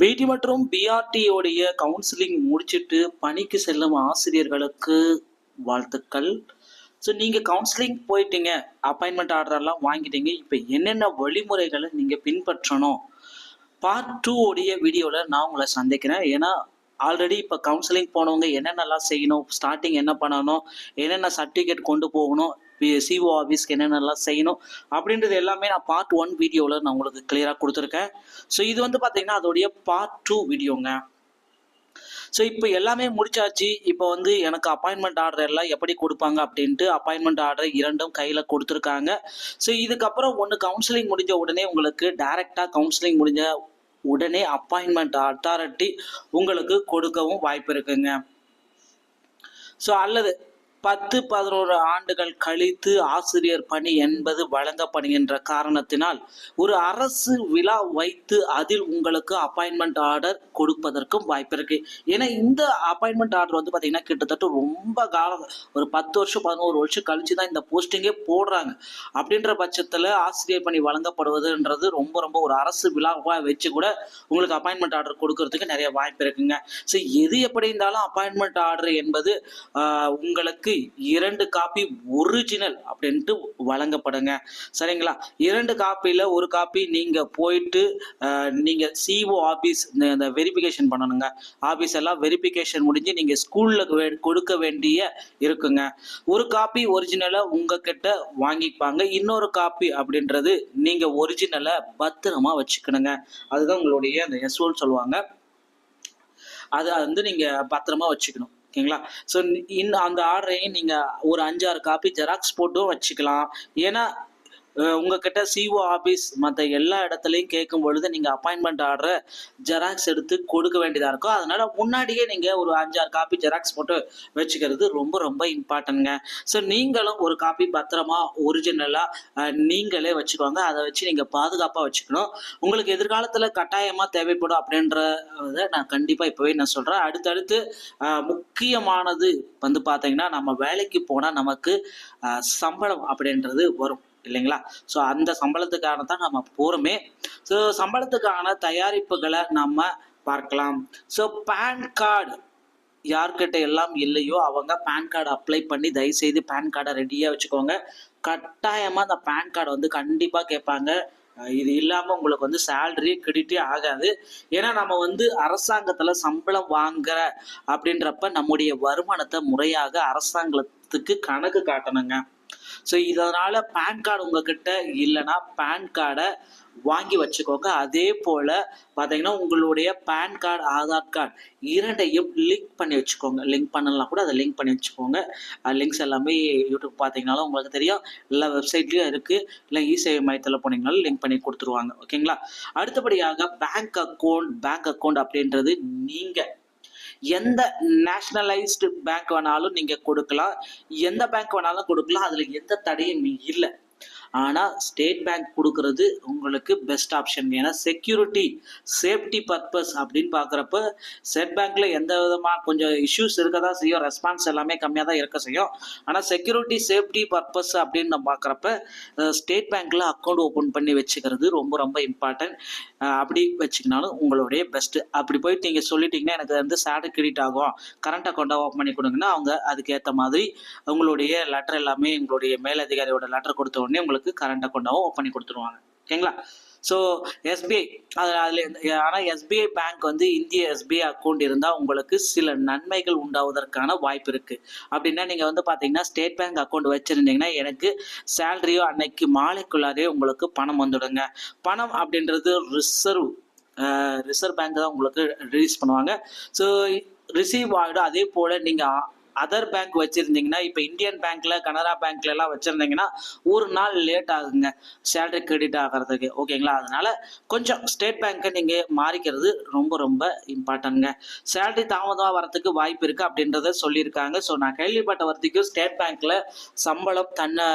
பிடி மற்றும் பிஆர்டியோடைய கவுன்சிலிங் முடிச்சிட்டு பணிக்கு செல்லும் ஆசிரியர்களுக்கு வாழ்த்துக்கள். ஸோ நீங்கள் கவுன்சிலிங் போயிட்டீங்க அப்பாயின்மெண்ட் ஆர்டர்லாம் வாங்கிட்டீங்க இப்போ என்னென்ன வழிமுறைகளை நீங்கள் பின்பற்றணும்? பார்ட் டூ உடைய வீடியோவில் நான் உங்களை சந்திக்கிறேன். ஏன்னா ஆல்ரெடி இப்போ கவுன்சிலிங் போனவங்க என்னென்னலாம் செய்யணும் ஸ்டார்டிங் என்ன பண்ணணும் என்னென்ன சர்டிஃபிகேட் கொண்டு போகணும் சிஓ ஆஃபீஸ்க்கு என்னென்னலாம் செய்யணும் அப்படின்றது எல்லாமே நான் பார்ட் ஒன் வீடியோவில் நான் உங்களுக்கு கிளியராக கொடுத்துருக்கேன். ஸோ இது வந்து பார்த்தீங்கன்னா அதோடைய பார்ட் டூ வீடியோங்க ஸோ இப்போ எல்லாமே முடிச்சாச்சு. இப்போ வந்து எனக்கு அப்பாயின்மெண்ட் ஆர்டர் எல்லாம் எப்படி கொடுப்பாங்க அப்படின்ட்டு அப்பாயின்மெண்ட் ஆர்டர் இரண்டும் கையில் கொடுத்துருக்காங்க. ஸோ இதுக்கப்புறம் ஒன்று கவுன்சிலிங் முடிஞ்ச உடனே உங்களுக்கு டைரெக்டாக கவுன்சிலிங் முடிஞ்ச உடனே அப்பாயின்மெண்ட் அத்தாரிட்டி உங்களுக்கு கொடுக்கவும் வாய்ப்பு இருக்குங்க. ஸோ அல்லது பத்து பதினோரு ஆண்டுகள் கழித்து ஆசிரியர் பணி என்பது வழங்கப்படுகின்ற காரணத்தினால் ஒரு அரசு விழா வைத்து அதில் உங்களுக்கு அப்பாயின்மெண்ட் ஆர்டர் கொடுப்பதற்கும் வாய்ப்பு இருக்கு ஏன்னா இந்த அப்பாயின்மெண்ட் ஆர்டர் வந்து பார்த்தீங்கன்னா கிட்டத்தட்ட ரொம்ப காலம் ஒரு பத்து வருஷம் பதினோரு வருஷம் கழிச்சு தான் இந்த போஸ்டிங்கே போடுறாங்க. அப்படின்ற பட்சத்தில் ஆசிரியர் பணி வழங்கப்படுவதுன்றது ரொம்ப ரொம்ப ஒரு அரசு விழாவாக வச்சு கூட உங்களுக்கு அப்பாயின்மெண்ட் ஆர்டர் கொடுக்கறதுக்கு நிறைய வாய்ப்பு இருக்குங்க. ஸோ எது எப்படி இருந்தாலும் அப்பாயின்மெண்ட் ஆர்டர் என்பது உங்களுக்கு உங்களுக்கு இரண்டு காப்பி ஒரிஜினல் அப்படின்ட்டு வழங்கப்படுங்க. சரிங்களா? இரண்டு காப்பியில் ஒரு காப்பி நீங்கள் போயிட்டு நீங்கள் நீங்க சிஓ ஆஃபீஸ் இந்த வெரிஃபிகேஷன் பண்ணணுங்க. ஆஃபீஸ் எல்லாம் வெரிஃபிகேஷன் முடிஞ்சு நீங்க ஸ்கூல்ல கொடுக்க வேண்டிய இருக்குங்க. ஒரு காப்பி ஒரிஜினலை உங்ககிட்ட வாங்கிப்பாங்க. இன்னொரு காப்பி அப்படின்றது நீங்க ஒரிஜினலை பத்திரமா வச்சுக்கணுங்க. அதுதான் உங்களுடைய அந்த எஸ்ஓல் சொல்லுவாங்க. அதை வந்து நீங்க பத்திரமா வச்சுக்கணும். ஓகேங்களா? ஸோ இன் அந்த ஆர்டரையும் நீங்க ஒரு அஞ்சாறு காப்பி ஜெராக்ஸ் போட்டும் வச்சுக்கலாம். ஏன்னா உங்ககிட்ட சிஓ ஆஃபீஸ் மற்ற எல்லா இடத்துலையும் கேட்கும் பொழுது நீங்கள் அப்பாயின்மெண்ட் ஆர்டரை ஜெராக்ஸ் எடுத்து கொடுக்க வேண்டியதாக இருக்கும். அதனால முன்னாடியே நீங்கள் ஒரு அஞ்சாறு காப்பி ஜெராக்ஸ் போட்டு வச்சுக்கிறது ரொம்ப ரொம்ப இம்பார்ட்டன்ட்ங்க ஸோ நீங்களும் ஒரு காப்பி பத்திரமா ஒரிஜினலாக நீங்களே வச்சுக்கோங்க. அதை வச்சு நீங்கள் பாதுகாப்பாக வச்சுக்கணும். உங்களுக்கு எதிர்காலத்தில் கட்டாயமாக தேவைப்படும் அப்படின்றத நான் கண்டிப்பாக இப்போவே நான் சொல்கிறேன் அடுத்தடுத்து முக்கியமானது வந்து பார்த்தீங்கன்னா நம்ம வேலைக்கு போனால் நமக்கு சம்பளம் அப்படின்றது வரும். இல்லைங்களா? ஸோ அந்த சம்பளத்துக்கான தான் நம்ம போகிறோமே ஸோ சம்பளத்துக்கான தயாரிப்புகளை நம்ம பார்க்கலாம். ஸோ பேன் கார்டு யார்கிட்ட எல்லாம் இல்லையோ அவங்க பேன் கார்டு அப்ளை பண்ணி தயவுசெய்து பேன் கார்டை ரெடியாக வச்சுக்கோங்க. கட்டாயமாக அந்த பேன் கார்டை வந்து கண்டிப்பாக கேட்பாங்க. இது இல்லாமல் உங்களுக்கு வந்து சேலரி கிரெடிட்டே ஆகாது. ஏன்னா நம்ம வந்து அரசாங்கத்தில் சம்பளம் வாங்குற அப்படின்றப்ப நம்முடைய வருமானத்தை முறையாக அரசாங்கத்துக்கு கணக்கு காட்டணுங்க. ஸோ இதனால் பேன் கார்டு உங்ககிட்ட இல்லைன்னா பேன் கார்டை வாங்கி வச்சுக்கோங்க. அதே போல் பார்த்தீங்கன்னா உங்களுடைய பேன் கார்டு ஆதார் கார்டு இரண்டையும் லிங்க் பண்ணி வச்சுக்கோங்க. லிங்க் பண்ணலாம் கூட அதை லிங்க் பண்ணி வச்சுக்கோங்க. லிங்க்ஸ் எல்லாமே யூடியூப் பார்த்தீங்கனாலும் உங்களுக்கு தெரியும். எல்லா வெப்சைட்லேயும் இருக்குது இல்லை இ சேவை மையத்தில் போனீங்கனாலும் லிங்க் பண்ணி கொடுத்துருவாங்க. ஓகேங்களா அடுத்தபடியாக பேங்க் அக்கௌண்ட் பேங்க் அக்கௌண்ட் அப்படின்றது நீங்கள் எந்த நேஷனலைஸ்டு பேங்க் வேணாலும் நீங்கள் கொடுக்கலாம். எந்த பேங்க் வேணாலும் கொடுக்கலாம். அதில் எந்த தடையும் இல்லை. ஆனால் ஸ்டேட் பேங்க் கொடுக்கறது உங்களுக்கு பெஸ்ட் ஆப்ஷன். ஏன்னா செக்யூரிட்டி சேஃப்டி பர்பஸ் அப்படின்னு பார்க்குறப்ப ஸ்டேட் பேங்க்கில் எந்த விதமாக கொஞ்சம் இஷ்யூஸ் இருக்க தான் செய்யும். ரெஸ்பான்ஸ் எல்லாமே கம்மியாக தான் இருக்க செய்யும். ஆனால் செக்யூரிட்டி சேஃப்டி பர்பஸ் அப்படின்னு நம்ம பார்க்குறப்ப ஸ்டேட் பேங்க்கில் அக்கௌண்ட் ஓப்பன் பண்ணி வச்சுக்கிறது ரொம்ப ரொம்ப இம்பார்ட்டன்ட் அப்படி வச்சுக்கினாலும் உங்களுடைய பெஸ்ட்டு அப்படி போயிட்டு நீங்கள் சொல்லிட்டீங்கன்னா எனக்கு வந்து சேலரி கிரெடிட் ஆகும். கரண்ட் அக்கௌண்ட்டாக ஓப்பன் பண்ணி கொடுங்கன்னா அவங்க அதுக்கேற்ற மாதிரி உங்களுடைய லெட்டர் எல்லாமே உங்களுடைய மேலதிகாரியோட லெட்டர் கொடுத்த உடனே உங்களுக்கு கரண்ட் அக்கௌண்ட்டாகவும் ஓப்பன் பண்ணி கொடுத்துருவாங்க. ஓகேங்களா? ஸோ எஸ்பிஐ அதில் அதில் ஆனால் எஸ்பிஐ பேங்க் வந்து இந்திய எஸ்பிஐ அக்கௌண்ட் இருந்தால் உங்களுக்கு சில நன்மைகள் உண்டாவதற்கான வாய்ப்பு இருக்குது அப்படின்னா நீங்கள் வந்து பார்த்தீங்கன்னா ஸ்டேட் பேங்க் அக்கௌண்ட் வச்சுருந்தீங்கன்னா எனக்கு சேலரியோ அன்னைக்கு மாலைக்குள்ளாரே உங்களுக்கு பணம் வந்துடுங்க. பணம் அப்படின்றது ரிசர்வ் ரிசர்வ் பேங்க் தான் உங்களுக்கு ரிலீஸ் பண்ணுவாங்க. ஸோ ரிசீவ் ஆகிடும் அதே போல் நீங்கள் அதர் பேங்க் வச்சுருந்தீங்கன்னா இப்போ இந்தியன் பேங்க்கில் கனரா பேங்க்ல எல்லாம் வச்சுருந்தீங்கன்னா ஒரு நாள் லேட் ஆகுங்க. சேலரி கிரெடிட் ஆகிறதுக்கு ஓகேங்களா அதனால கொஞ்சம் ஸ்டேட் பேங்க்கை நீங்கள் மாறிக்கிறது ரொம்ப ரொம்ப இம்பார்ட்டன்ங்க சேலரி தாமதமாக வரதுக்கு வாய்ப்பு இருக்குது அப்படின்றத சொல்லியிருக்காங்க. ஸோ நான் கேள்விப்பட்ட வரைக்கும் ஸ்டேட் பேங்க்கில் சம்பளம் தன்னை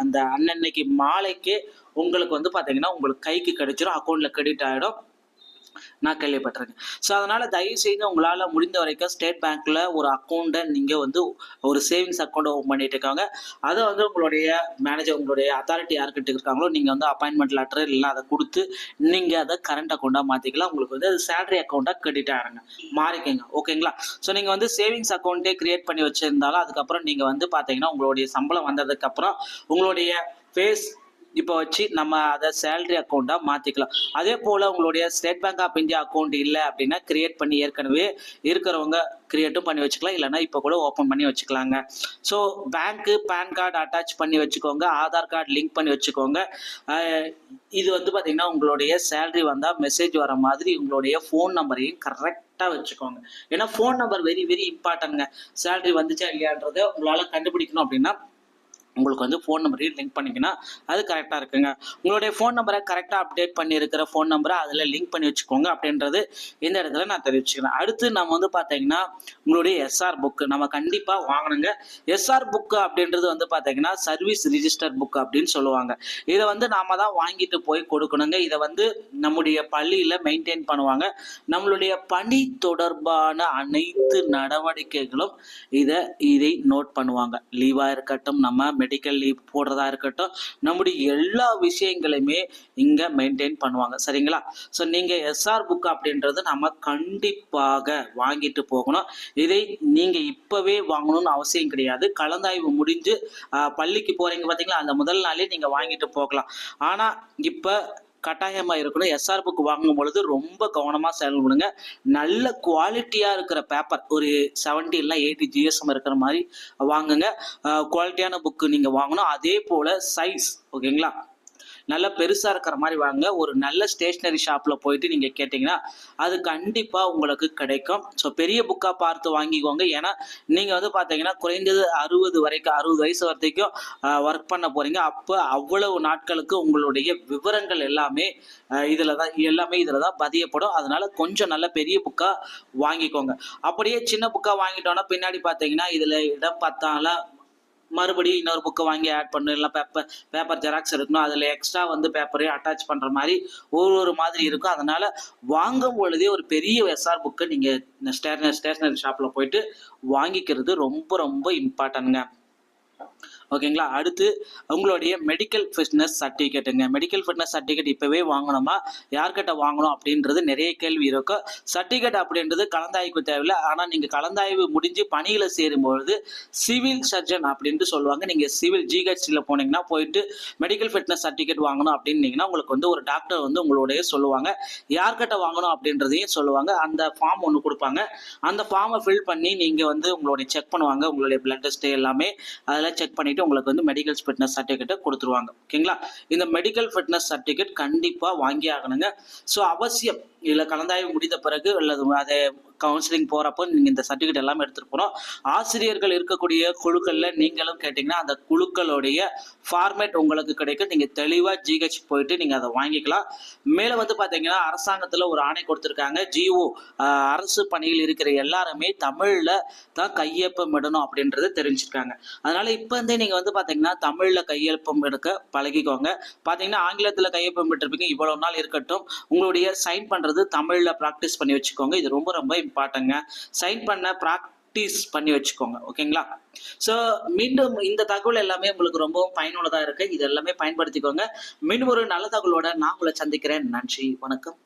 அந்த அன்னன்னைக்கு மாலைக்கு உங்களுக்கு வந்து பார்த்தீங்கன்னா உங்களுக்கு கைக்கு கிடைச்சிரும். அக்கௌண்ட்டில் கிரெடிட் ஆகிடும் நான் கேள்விப்பட்டிருக்கேன். ஸோ அதனால் தயவு செய்து உங்களால் முடிந்த வரைக்கும் ஸ்டேட் பேங்க்கில் ஒரு அக்கௌண்ட்டை நீங்கள் வந்து ஒரு சேவிங்ஸ் அக்கௌண்ட் ஓப்பன் பண்ணிட்டு இருக்காங்க. அதை வந்து உங்களுடைய மேனேஜர் உங்களுடைய அத்தாரிட்டி யார்கிட்ட இருக்காங்களோ நீங்கள் வந்து அப்பாயின்மெண்ட் லெட்டர் இல்லை அதை கொடுத்து நீங்கள் அதை கரண்ட் அக்கௌண்ட்டாக மாற்றிக்கலாம் உங்களுக்கு வந்து அது சேலரி அக்கௌண்ட்டாக கிரெடிட் ஆகிருங்க மாறிக்கங்க. ஓகேங்களா ஸோ நீங்கள் வந்து சேவிங்ஸ் அக்கௌண்ட்டே கிரியேட் பண்ணி வச்சுருந்தாலும் அதுக்கப்புறம் நீங்கள் வந்து பார்த்தீங்கன்னா உங்களுடைய சம்பளம் வந்ததுக்கப்புறம் உங்களுடைய ஃபேஸ் இப்போ வச்சு நம்ம அதை சேலரி அக்கௌண்ட்டாக மாற்றிக்கலாம் அதே போல் உங்களுடைய State Bank of India account இல்லை அப்படின்னா கிரியேட் பண்ணி ஏற்கனவே இருக்கிறவங்க கிரியேட்டும் பண்ணி வச்சுக்கலாம். இல்லைன்னா இப்போ கூட ஓப்பன் பண்ணி வச்சுக்கலாங்க. ஸோ பேங்க்கு பேன் கார்டு அட்டாச் பண்ணி வச்சுக்கோங்க. ஆதார் கார்டு லிங்க் பண்ணி வச்சுக்கோங்க. இது வந்து பார்த்திங்கன்னா உங்களுடைய சேலரி வந்தால் மெசேஜ் வர மாதிரி உங்களுடைய ஃபோன் நம்பரையும் கரெக்டாக வச்சுக்கோங்க. ஏன்னா ஃபோன் நம்பர் வெரி வெரி இம்பார்ட்டன்ட்ங்க சேலரி வந்துச்சா இல்லையான்றதை உங்களால் கண்டுபிடிக்கணும் அப்படின்னா உங்களுக்கு வந்து ஃபோன் நம்பரையும் லிங்க் பண்ணிங்கன்னா அது கரெக்டாக இருக்குங்க. உங்களுடைய ஃபோன் நம்பரை கரெக்டாக அப்டேட் பண்ணியிருக்கிற ஃபோன் நம்பரை அதில் லிங்க் பண்ணி வச்சுக்கோங்க அப்படின்றது இந்த இடத்துல நான் தெரிவிச்சுக்கிறேன். அடுத்து நம்ம வந்து பார்த்தீங்கன்னா உங்களுடைய எஸ்ஆர் புக்கு நம்ம கண்டிப்பாக வாங்கணுங்க. எஸ்ஆர் புக்கு அப்படின்றது வந்து பார்த்தீங்கன்னா சர்வீஸ் ரிஜிஸ்டர் புக் அப்படின்னு சொல்லுவாங்க. இதை வந்து நாம தான் வாங்கிட்டு போய் கொடுக்கணுங்க. இதை வந்து நம்முடைய பள்ளியில் மெயின்டைன் பண்ணுவாங்க. நம்மளுடைய பணி தொடர்பான அனைத்து நடவடிக்கைகளும் இதை இதை நோட் பண்ணுவாங்க. லீவாக இருக்கட்டும் நம்ம மெடிக்கல் லீவ் போடுறதா இருக்கட்டும் நம்முடைய எல்லா விஷயங்களையுமே இங்கே மெயின்டைன் பண்ணுவாங்க. சரிங்களா? ஸோ நீங்கள் எஸ்ஆர் புக் அப்படின்றது நம்ம கண்டிப்பாக வாங்கிட்டு போகணும். இதை நீங்கள் இப்போவே வாங்கணும்னு அவசியம் கிடையாது. கலந்தாய்வு முடிஞ்சு பள்ளிக்கு போகிறீங்க பார்த்தீங்களா அந்த முதல் நாளே நீங்கள் வாங்கிட்டு போகலாம். ஆனால் இப்போ கட்டாயமாக இருக்கணும். எஸ்ஆர் புக் வாங்கும் பொழுது ரொம்ப கவனமாக செயல்படுங்க நல்ல குவாலிட்டியாக இருக்கிற பேப்பர் ஒரு செவன்டி இல்லை எயிட்டி ஜிஎஸ்எம் இருக்கிற மாதிரி வாங்குங்க. குவாலிட்டியான புக்கு நீங்கள் வாங்கணும். அதே போல் சைஸ் ஓகேங்களா நல்ல பெருசாக இருக்கிற மாதிரி வாங்க. ஒரு நல்ல ஸ்டேஷ்னரி ஷாப்பில் போயிட்டு நீங்கள் கேட்டிங்கன்னா அது கண்டிப்பாக உங்களுக்கு கிடைக்கும். ஸோ பெரிய புக்காக பார்த்து வாங்கிக்கோங்க. ஏன்னா நீங்கள் வந்து பார்த்தீங்கன்னா குறைந்தது அறுபது வரைக்கும் அறுபது வயசு வரைக்கும் ஒர்க் பண்ண போகிறீங்க அப்போ அவ்வளவு நாட்களுக்கு உங்களுடைய விவரங்கள் எல்லாமே இதில் தான் எல்லாமே இதில் தான் பதியப்படும். அதனால கொஞ்சம் நல்ல பெரிய புக்காக வாங்கிக்கோங்க. அப்படியே சின்ன புக்காக வாங்கிட்டோன்னா பின்னாடி பார்த்தீங்கன்னா இதில் இடம் பத்தால மறுபடியும் இன்னொரு புக்கை வாங்கி ஆட் பண்ணு இல்லை பேப்பர் பேப்பர் ஜெராக்ஸ் இருக்கணும் அதில் எக்ஸ்ட்ரா வந்து பேப்பரையும் அட்டாச் பண்ணுற மாதிரி ஒரு ஒரு மாதிரி இருக்கும். அதனால் வாங்கும் பொழுதே ஒரு பெரிய எஸ்ஆர் புக்கை நீங்கள் ஸ்டேஷனரி ஸ்டேஷ்னரி ஷாப்பில் போயிட்டு வாங்கிக்கிறது ரொம்ப ரொம்ப இம்பார்ட்டன்ங்க ஓகேங்களா? அடுத்து உங்களுடைய மெடிக்கல் ஃபிட்னஸ் சர்டிஃபிகேட்டுங்க மெடிக்கல் ஃபிட்னஸ் சர்டிஃபிகேட் இப்போவே வாங்கணுமா? யார்கிட்ட வாங்கணும் அப்படின்றது நிறைய கேள்வி இருக்கும் சர்டிஃபிகேட் அப்படின்றது கலந்தாய்வுக்கு தேவையில்லை. ஆனால் நீங்கள் கலந்தாய்வு முடிஞ்சு பணியில் சேரும்பொழுது சிவில் சர்ஜன் அப்படின்ட்டு சொல்லுவாங்க. நீங்கள் சிவில் ஜிஹெச்சியில் போனீங்கன்னா போயிட்டு மெடிக்கல் ஃபிட்னஸ் சர்டிஃபிகேட் வாங்கணும் அப்படின்னீங்கன்னா உங்களுக்கு வந்து ஒரு டாக்டர் வந்து உங்களுடைய சொல்லுவாங்க. யார்கிட்ட வாங்கணும் அப்படின்றதையும் சொல்லுவாங்க. அந்த ஃபார்ம் ஒன்று கொடுப்பாங்க. அந்த ஃபார்மை ஃபில் பண்ணி நீங்கள் வந்து உங்களுடைய செக் பண்ணுவாங்க. உங்களுடைய பிளட் டெஸ்ட் எல்லாமே அதெல்லாம் செக் பண்ணிட்டு உங்களுக்கு வந்து மெடிக்கல் ஃபிட்னஸ் சர்டிஃபிகேட்டை கொடுத்துருவாங்க. ஓகேங்களா? இந்த மெடிக்கல் ஃபிட்னஸ் சர்டிஃபிகேட் கண்டிப்பாக வாங்கி ஆகணுங்க ஸோ அவசியம். இதில் கலந்தாய்வு முடிந்த பிறகு அல்லது அதை கவுன்சிலிங் போகிறப்போ நீங்கள் இந்த சர்டிஃபிகேட் எல்லாமே எடுத்துகிட்டு போகணும் ஆசிரியர்கள் இருக்கக்கூடிய குழுக்களில் நீங்களும் கேட்டிங்கன்னா அந்த குழுக்களுடைய ஃபார்மேட் உங்களுக்கு கிடைக்கும். நீங்கள் தெளிவாக ஜிஹெச் போயிட்டு நீங்கள் அதை வாங்கிக்கலாம். மேலே வந்து பார்த்தீங்கன்னா அரசாங்கத்தில் ஒரு ஆணை கொடுத்துருக்காங்க. ஜிஓ அரசு பணியில் இருக்கிற எல்லாருமே தமிழில் தான் கையொப்பம் இடணும் அப்படின்றத தெரிஞ்சிருக்காங்க. அதனால் இப்போ வந்து நீங்கள் வந்து பார்த்தீங்கன்னா தமிழில் கையொப்பம் எடுக்க பழகிக்கோங்க. பார்த்தீங்கன்னா ஆங்கிலத்தில் கையொப்பம் விட்டுருப்பீங்க இவ்வளோ நாள் இருக்கட்டும். உங்களுடைய சைன் பண்ணுறது தமிழில் ப்ராக்டிஸ் பண்ணி வச்சுக்கோங்க. இது ரொம்ப ரொம்ப இம்பார்ட்டங்க சைன் பண்ண ப்ராக்டிஸ் பண்ணி வச்சுக்கோங்க. ஓகேங்களா ஸோ மீண்டும் இந்த தகவல் எல்லாமே உங்களுக்கு ரொம்பவும் பயனுள்ளதாக இருக்கு. இது எல்லாமே பயன்படுத்திக்கோங்க. மீண்டும் ஒரு நல்ல தகவலோட நான் உங்களை சந்திக்கிறேன். நன்றி. வணக்கம்.